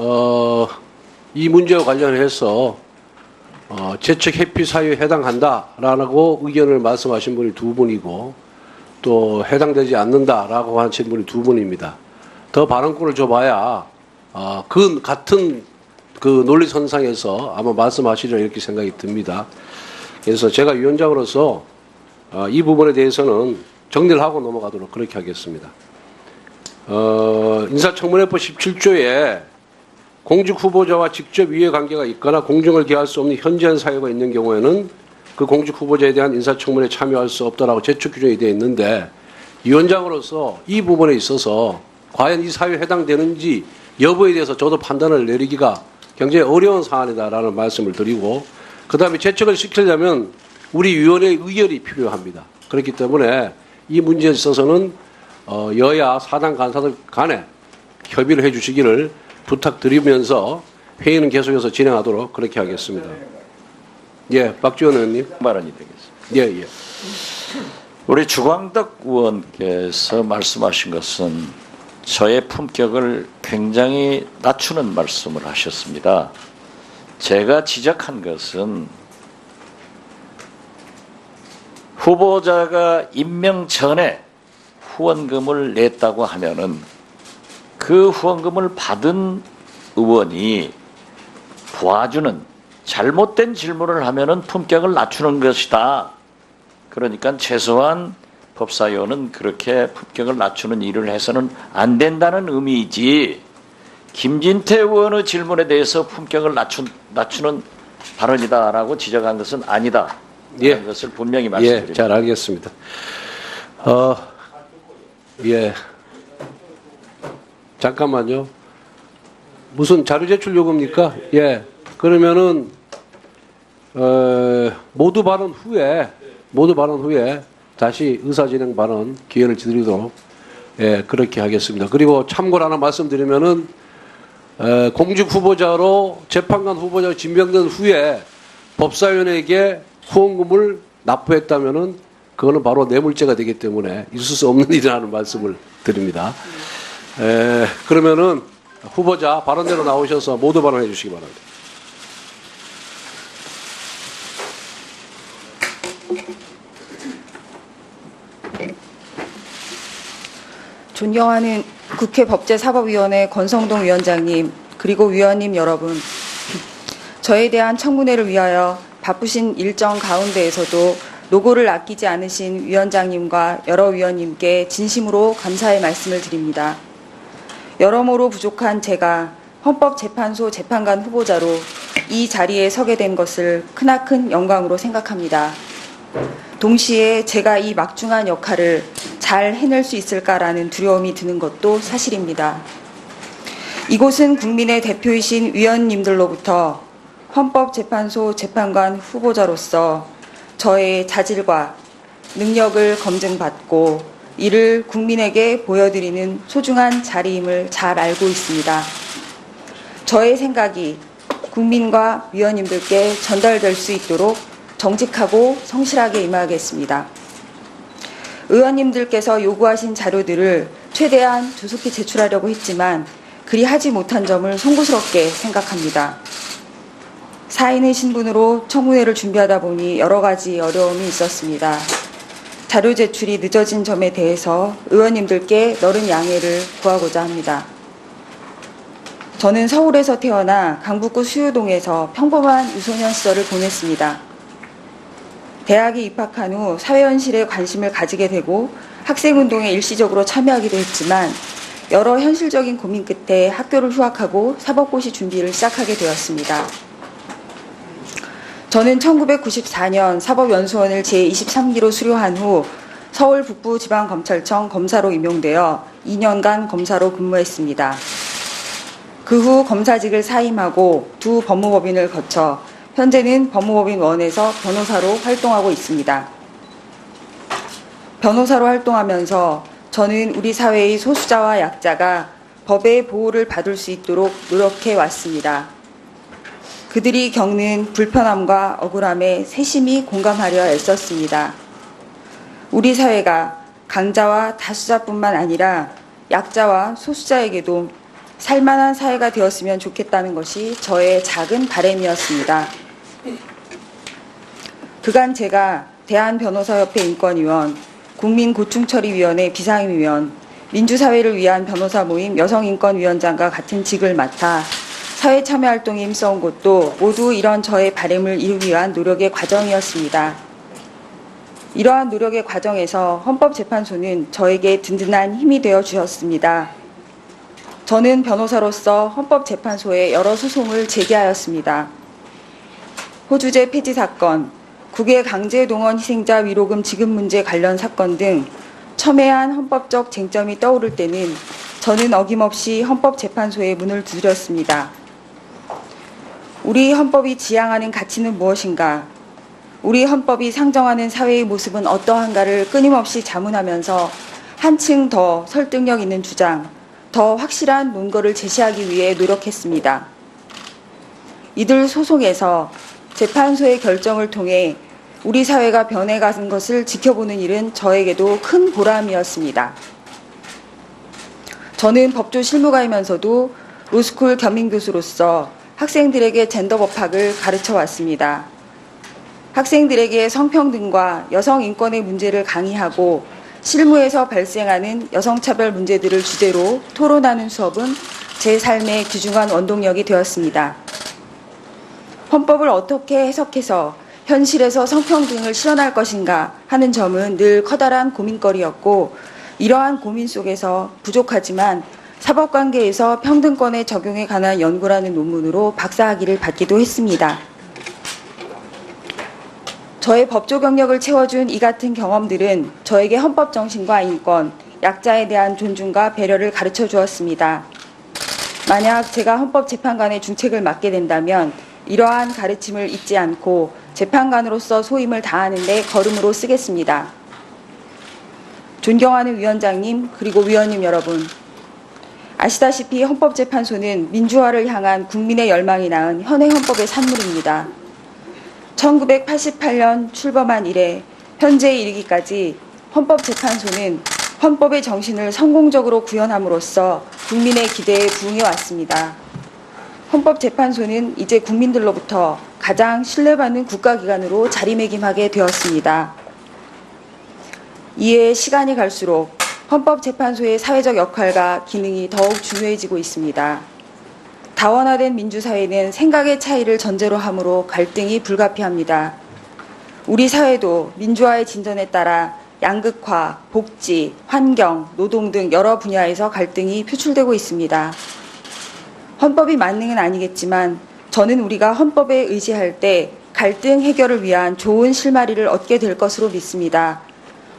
어, 이 문제와 관련해서 어, 재척 회피 사유에 해당한다라고 의견을 말씀하신 분이 두 분이고 또 해당되지 않는다라고 하신 분이 두 분입니다. 더 발언권을 줘봐야 어, 그 같은 그 논리선상에서 아마 말씀하시리라 이렇게 생각이 듭니다. 그래서 제가 위원장으로서 어, 이 부분에 대해서는 정리를 하고 넘어가도록 그렇게 하겠습니다. 어, 인사청문회법 17조에 공직 후보자와 직접 이해관계가 있거나 공정을 기할 수 없는 현저한 사유가 있는 경우에는 그 공직 후보자에 대한 인사청문회에 참여할 수 없다라고 제출 규정이 되어 있는데 위원장으로서 이 부분에 있어서 과연 이 사유에 해당되는지 여부에 대해서 저도 판단을 내리기가 굉장히 어려운 사안이다라는 말씀을 드리고 그다음에 제척을 시키려면 우리 위원회의 의결이 필요합니다. 그렇기 때문에 이 문제에 있어서는 어, 여야 사당 간사들 간에 협의를 해 주시기를 부탁드리면서 회의는 계속해서 진행하도록 그렇게 하겠습니다. 예, 박지원 의원님. 발언이 되겠습니다. 예, 예. 우리 주광덕 의원께서 말씀하신 것은 저의 품격을 굉장히 낮추는 말씀을 하셨습니다. 제가 지적한 것은 후보자가 임명 전에 후원금을 냈다고 하면은 그 후원금을 받은 의원이 도와주는 잘못된 질문을 하면은 품격을 낮추는 것이다. 그러니까 최소한 법사위원은 그렇게 품격을 낮추는 일을 해서는 안 된다는 의미이지 김진태 의원의 질문에 대해서 품격을 낮춘, 낮추는 발언이다라고 지적한 것은 아니다. 예. 것을 분명히 예, 말씀드립니다. 잘 알겠습니다. 어, 예. 잠깐만요. 무슨 자료 제출 요구입니까? 예. 그러면은, 어, 모두 발언 후에, 모두 발언 후에 다시 의사 진행 발언 기회를 드리도록, 예, 그렇게 하겠습니다. 그리고 참고로 하나 말씀드리면은, 에, 공직 후보자로 재판관 후보자가 진명된 후에 법사위원에게 후원금을 납부했다면은 그거는 바로 뇌물죄가 되기 때문에 있을 수 없는 일이라는 말씀을 드립니다. 에, 그러면은 후보자 발언대로 나오셔서 모두 발언해 주시기 바랍니다. 존경하는 국회 법제사법위원회 권성동 위원장님 그리고 위원님 여러분 저에 대한 청문회를 위하여 바쁘신 일정 가운데에서도 노고를 아끼지 않으신 위원장님과 여러 위원님께 진심으로 감사의 말씀을 드립니다. 여러모로 부족한 제가 헌법재판소 재판관 후보자로 이 자리에 서게 된 것을 크나큰 영광으로 생각합니다. 동시에 제가 이 막중한 역할을 잘 해낼 수 있을까라는 두려움이 드는 것도 사실입니다. 이곳은 국민의 대표이신 위원님들로부터 헌법재판소 재판관 후보자로서 저의 자질과 능력을 검증받고 이를 국민에게 보여드리는 소중한 자리임을 잘 알고 있습니다. 저의 생각이 국민과 위원님들께 전달될 수 있도록 정직하고 성실하게 임하겠습니다. 의원님들께서 요구하신 자료들을 최대한 조속히 제출하려고 했지만 그리 하지 못한 점을 송구스럽게 생각합니다. 사인의 신분으로 청문회를 준비하다 보니 여러 가지 어려움이 있었습니다. 자료 제출이 늦어진 점에 대해서 의원님들께 너른 양해를 구하고자 합니다. 저는 서울에서 태어나 강북구 수유동에서 평범한 유소년 시절을 보냈습니다. 대학에 입학한 후 사회현실에 관심을 가지게 되고 학생운동에 일시적으로 참여하기도 했지만 여러 현실적인 고민 끝에 학교를 휴학하고 사법고시 준비를 시작하게 되었습니다. 저는 1994년 사법연수원을 제23기로 수료한 후 서울 북부지방검찰청 검사로 임용되어 2년간 검사로 근무했습니다. 그 후 검사직을 사임하고 두 법무법인을 거쳐 현재는 법무법인 원에서 변호사로 활동하고 있습니다. 변호사로 활동하면서 저는 우리 사회의 소수자와 약자가 법의 보호를 받을 수 있도록 노력해 왔습니다. 그들이 겪는 불편함과 억울함에 세심히 공감하려 애썼습니다. 우리 사회가 강자와 다수자뿐만 아니라 약자와 소수자에게도 살만한 사회가 되었으면 좋겠다는 것이 저의 작은 바램이었습니다. 그간 제가 대한변호사협회 인권위원, 국민고충처리위원회 비상임위원, 민주사회를 위한 변호사 모임 여성인권위원장과 같은 직을 맡아 사회 참여 활동에 힘써온 것도 모두 이런 저의 바램을 이루기 위한 노력의 과정이었습니다. 이러한 노력의 과정에서 헌법재판소는 저에게 든든한 힘이 되어 주셨습니다. 저는 변호사로서 헌법재판소에 여러 소송을 제기하였습니다. 호주제 폐지 사건, 국외 강제 동원 희생자 위로금 지급 문제 관련 사건 등 첨예한 헌법적 쟁점이 떠오를 때는 저는 어김없이 헌법재판소에 문을 두드렸습니다. 우리 헌법이 지향하는 가치는 무엇인가? 우리 헌법이 상정하는 사회의 모습은 어떠한가를 끊임없이 자문하면서 한층 더 설득력 있는 주장, 더 확실한 논거를 제시하기 위해 노력했습니다. 이들 소송에서 재판소의 결정을 통해 우리 사회가 변해가는 것을 지켜보는 일은 저에게도 큰 보람이었습니다. 저는 법조 실무가이면서도 로스쿨 겸임 교수로서 학생들에게 젠더 법학을 가르쳐 왔습니다. 학생들에게 성평등과 여성 인권의 문제를 강의하고 실무에서 발생하는 여성차별 문제들을 주제로 토론하는 수업은 제 삶의 귀중한 원동력이 되었습니다. 헌법을 어떻게 해석해서 현실에서 성평등을 실현할 것인가 하는 점은 늘 커다란 고민거리였고 이러한 고민 속에서 부족하지만 사법관계에서 평등권의 적용에 관한 연구라는 논문으로 박사학위를 받기도 했습니다. 저의 법조 경력을 채워준 이 같은 경험들은 저에게 헌법 정신과 인권, 약자에 대한 존중과 배려를 가르쳐 주었습니다. 만약 제가 헌법재판관의 중책을 맡게 된다면 이러한 가르침을 잊지 않고 재판관으로서 소임을 다하는 데 걸음으로 쓰겠습니다. 존경하는 위원장님 그리고 위원님 여러분 아시다시피 헌법재판소는 민주화를 향한 국민의 열망이 낳은 현행 헌법의 산물입니다. 1988년 출범한 이래 현재에 이르기까지 헌법재판소는 헌법의 정신을 성공적으로 구현함으로써 국민의 기대에 부응해 왔습니다. 헌법재판소는 이제 국민들로부터 가장 신뢰받는 국가기관으로 자리매김하게 되었습니다. 이에 시간이 갈수록 헌법재판소의 사회적 역할과 기능이 더욱 중요해지고 있습니다. 다원화된 민주사회는 생각의 차이를 전제로 하므로 갈등이 불가피합니다. 우리 사회도 민주화의 진전에 따라 양극화, 복지, 환경, 노동 등 여러 분야에서 갈등이 표출되고 있습니다. 헌법이 만능은 아니겠지만 저는 우리가 헌법에 의지할 때 갈등 해결을 위한 좋은 실마리를 얻게 될 것으로 믿습니다.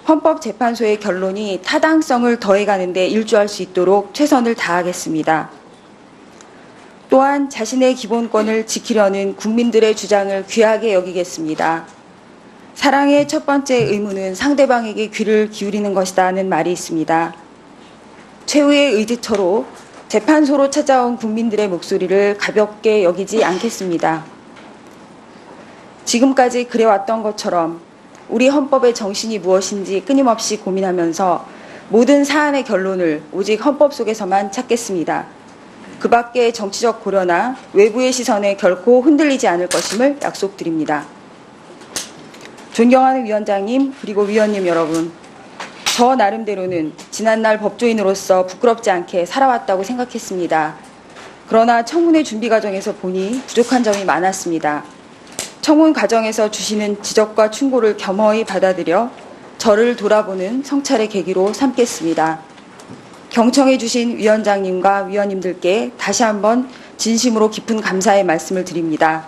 헌법재판소의 결론이 타당성을 더해가는 데 일조할 수 있도록 최선을 다하겠습니다. 또한 자신의 기본권을 지키려는 국민들의 주장을 귀하게 여기겠습니다. 사랑의 첫 번째 의무는 상대방에게 귀를 기울이는 것이다는 말이 있습니다. 최후의 의지처로 재판소로 찾아온 국민들의 목소리를 가볍게 여기지 않겠습니다. 지금까지 그래왔던 것처럼 우리 헌법의 정신이 무엇인지 끊임없이 고민하면서 모든 사안의 결론을 오직 헌법 속에서만 찾겠습니다. 그 밖의 정치적 고려나 외부의 시선에 결코 흔들리지 않을 것임을 약속드립니다. 존경하는 위원장님 그리고 위원님 여러분, 저 나름대로는 지난날 법조인으로서 부끄럽지 않게 살아왔다고 생각했습니다. 그러나 청문회 준비 과정에서 보니 부족한 점이 많았습니다. 청문 과정에서 주시는 지적과 충고를 겸허히 받아들여 저를 돌아보는 성찰의 계기로 삼겠습니다. 경청해 주신 위원장님과 위원님들께 다시 한번 진심으로 깊은 감사의 말씀을 드립니다.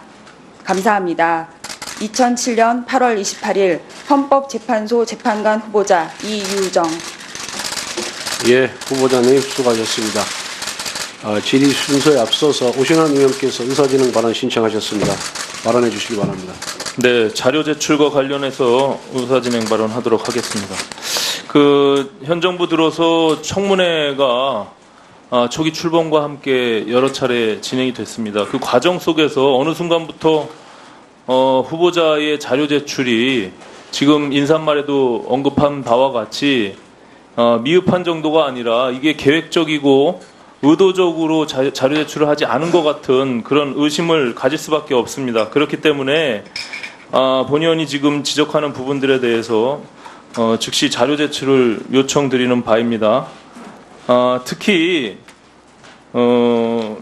감사합니다. 2007년 8월 28일 헌법재판소 재판관 후보자 이유정 예, 후보자님 수고하셨습니다. 어, 질의 순서에 앞서서 오신환 의원께서 의사진행 발언 신청하셨습니다. 발언해 주시기 바랍니다. 네, 자료 제출과 관련해서 의사진행 발언하도록 하겠습니다. 그 현 정부 들어서 청문회가 아, 초기 출범과 함께 여러 차례 진행이 됐습니다. 그 과정 속에서 어느 순간부터 어, 후보자의 자료 제출이 지금 인사말에도 언급한 바와 같이 어, 미흡한 정도가 아니라 이게 계획적이고 의도적으로 자, 자료 제출을 하지 않은 것 같은 그런 의심을 가질 수밖에 없습니다. 그렇기 때문에 아, 본 의원이 지금 지적하는 부분들에 대해서 어, 즉시 자료 제출을 요청드리는 바입니다. 아, 특히 어,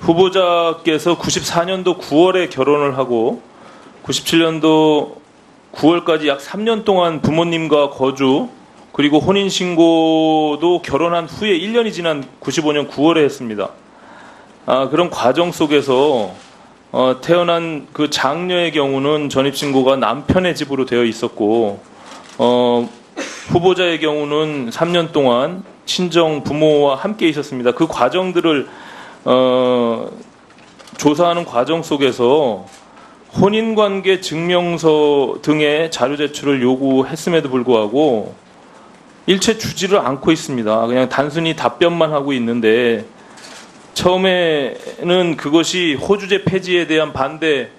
후보자께서 94년도 9월에 결혼을 하고 97년도 9월까지 약 3년 동안 부모님과 거주 그리고 혼인 신고도 결혼한 후에 1년이 지난 95년 9월에 했습니다. 아, 그런 과정 속에서 어, 태어난 그 장녀의 경우는 전입 신고가 남편의 집으로 되어 있었고 어, 후보자의 경우는 3년 동안 친정 부모와 함께 있었습니다. 그 과정들을 어, 조사하는 과정 속에서 혼인관계 증명서 등의 자료 제출을 요구했음에도 불구하고 일체 주지를 않고 있습니다. 그냥 단순히 답변만 하고 있는데 처음에는 그것이 호주제 폐지에 대한 반대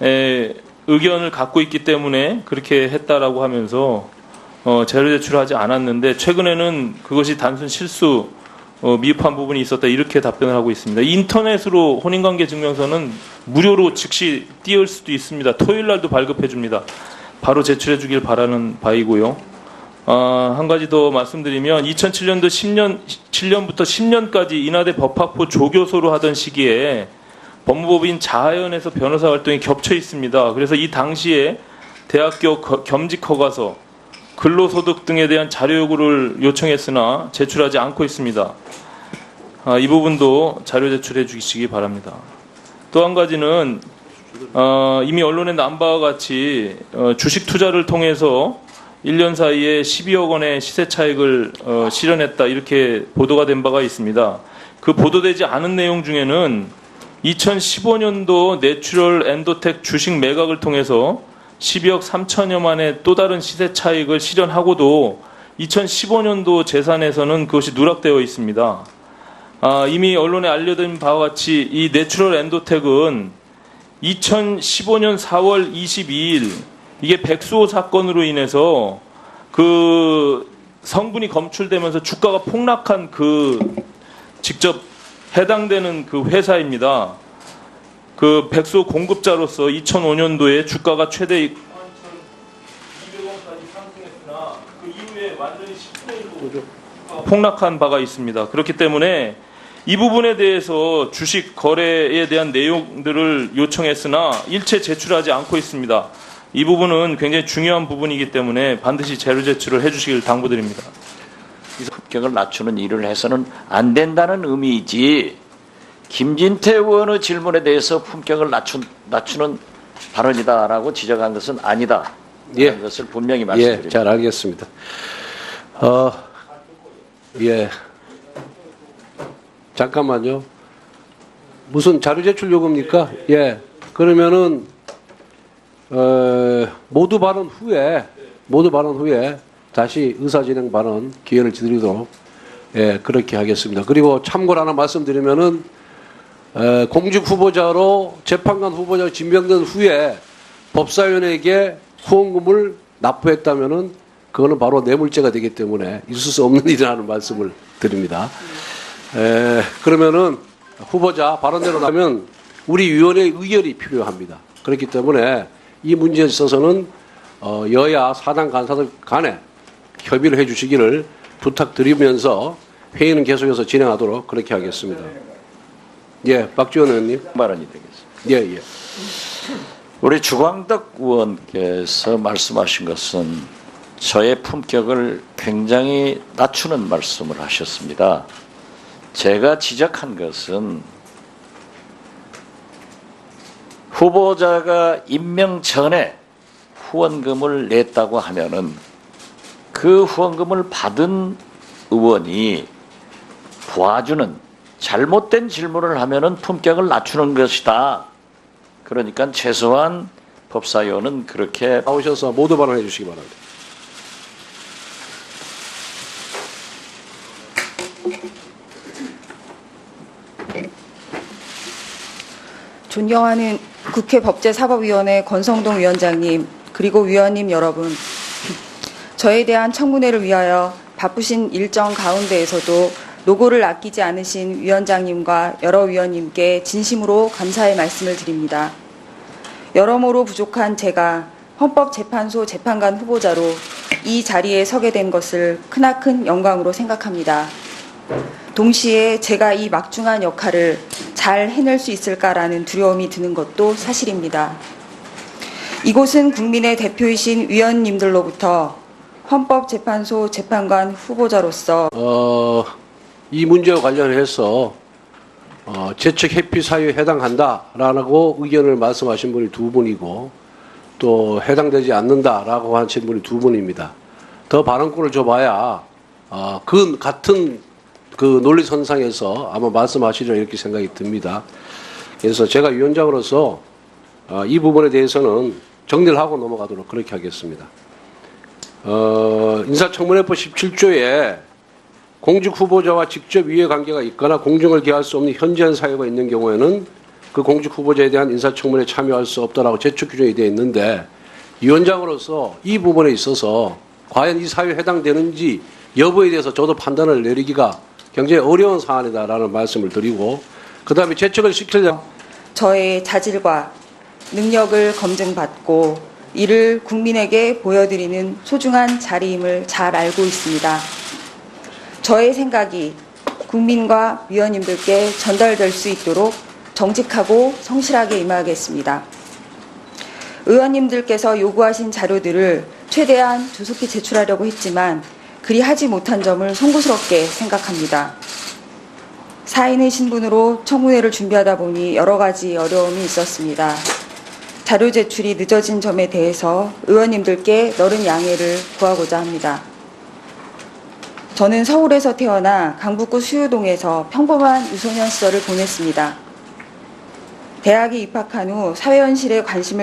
에, 의견을 갖고 있기 때문에 그렇게 했다라고 하면서 어, 자료 제출하지 않았는데 최근에는 그것이 단순 실수 어, 미흡한 부분이 있었다 이렇게 답변을 하고 있습니다. 인터넷으로 혼인관계 증명서는 무료로 즉시 띄울 수도 있습니다. 토요일 날도 발급해 줍니다. 바로 제출해 주길 바라는 바이고요. 아, 한 가지 더 말씀드리면 2007년도 10년 7년부터 10년까지 인하대 법학부 조교소로 하던 시기에 법무법인 자하연에서 변호사 활동이 겹쳐 있습니다. 그래서 이 당시에 대학교 거- 겸직 허가서 근로소득 등에 대한 자료 요구를 요청했으나 제출하지 않고 있습니다. 아, 이 부분도 자료 제출해 주시기 바랍니다. 또 한 가지는 어, 이미 언론에 난 바와 같이 어, 주식 투자를 통해서 1년 사이에 12억 원의 시세 차익을 어, 실현했다 이렇게 보도가 된 바가 있습니다. 그 보도되지 않은 내용 중에는 2015년도 내추럴 엔도텍 주식 매각을 통해서 12억 3천여만의 또 다른 시세 차익을 실현하고도 2015년도 재산에서는 그것이 누락되어 있습니다. 아, 이미 언론에 알려진 바와 같이 이 내추럴 엔도텍은 2015년 4월 22일 이게 백수호 사건으로 인해서 그 성분이 검출되면서 주가가 폭락한 그 직접 해당되는 그 회사입니다. 그 백수 공급자로서 2005년도에 주가가 최대 200원까지 상승했으나 그 이후에 완전히 10%로 폭락한 바가 있습니다. 그렇기 때문에 이 부분에 대해서 주식 거래에 대한 내용들을 요청했으나 일체 제출하지 않고 있습니다. 이 부분은 굉장히 중요한 부분이기 때문에 반드시 자료 제출을 해주시길 당부드립니다. 품격을 낮추는 일을 해서는 안 된다는 의미이지 김진태 의원의 질문에 대해서 품격을 낮춘, 낮추는 발언이다라고 지적한 것은 아니다. 예. 라는 것을 분명히 예, 말씀드립니다. 잘 알겠습니다. 어, 예. 잠깐만요. 무슨 자료 제출 요구입니까? 예. 그러면은 어, 모두 발언 후에 모두 발언 후에 다시 의사진행 발언 기회를 드리도록 예, 그렇게 하겠습니다. 그리고 참고로 하나 말씀드리면은 에, 공직 후보자로 재판관 후보자로 지명된 후에 법사위원에게 후원금을 납부했다면은 그거는 바로 뇌물죄가 되기 때문에 있을 수 없는 일이라는 말씀을 드립니다. 에, 그러면은 후보자 발언대로 나면 우리 위원회의 의결이 필요합니다. 그렇기 때문에 이 문제에 있어서는 어, 여야 사당 간사들 간에 협의를 해 주시기를 부탁드리면서 회의는 계속해서 진행하도록 그렇게 하겠습니다. 예, 박지원 의원님. 발언이 되겠습니다. 예, 예. 우리 주광덕 의원께서 말씀하신 것은 저의 품격을 굉장히 낮추는 말씀을 하셨습니다. 제가 지적한 것은 후보자가 임명 전에 후원금을 냈다고 하면은 그 후원금을 받은 의원이 도와주는 잘못된 질문을 하면은 품격을 낮추는 것이다. 그러니까 최소한 법사위원은 그렇게 나오셔서 모두 발언해 주시기 바랍니다. 존경하는 국회 법제사법위원회 권성동 위원장님 그리고 위원님 여러분 저에 대한 청문회를 위하여 바쁘신 일정 가운데에서도 노고를 아끼지 않으신 위원장님과 여러 위원님께 진심으로 감사의 말씀을 드립니다. 여러모로 부족한 제가 헌법재판소 재판관 후보자로 이 자리에 서게 된 것을 크나큰 영광으로 생각합니다. 동시에 제가 이 막중한 역할을 잘 해낼 수 있을까라는 두려움이 드는 것도 사실입니다. 이곳은 국민의 대표이신 위원님들로부터 헌법재판소 재판관 후보자로서 어, 이 문제와 관련해서 어, 재척 회피 사유에 해당한다라고 의견을 말씀하신 분이 두 분이고 또 해당되지 않는다라고 하신 분이 두 분입니다. 더 발언권을 줘봐야 어, 그 같은 그 논리선상에서 아마 말씀하시리라 이렇게 생각이 듭니다. 그래서 제가 위원장으로서 어, 이 부분에 대해서는 정리를 하고 넘어가도록 그렇게 하겠습니다. 어, 인사청문회법 17조에 공직 후보자와 직접 이해관계가 있거나 공정을 기할 수 없는 현저한 사유가 있는 경우에는 그 공직 후보자에 대한 인사청문회에 참여할 수 없다라고 제출 규정이 되어 있는데 위원장으로서 이 부분에 있어서 과연 이 사유에 해당되는지 여부에 대해서 저도 판단을 내리기가 굉장히 어려운 사안이다라는 말씀을 드리고 그다음에 제척을 시키려면 저의 자질과 능력을 검증받고 이를 국민에게 보여드리는 소중한 자리임을 잘 알고 있습니다. 저의 생각이 국민과 위원님들께 전달될 수 있도록 정직하고 성실하게 임하겠습니다. 의원님들께서 요구하신 자료들을 최대한 조속히 제출하려고 했지만 그리 하지 못한 점을 송구스럽게 생각합니다. 사인의 신분으로 청문회를 준비하다 보니 여러 가지 어려움이 있었습니다. 자료 제출이 늦어진 점에 대해서 의원님들께 너른 양해를 구하고자 합니다. 저는 서울에서 태어나 강북구 수유동에서 평범한 유소년 시절을 보냈습니다. 대학에 입학한 후 사회현실에 관심을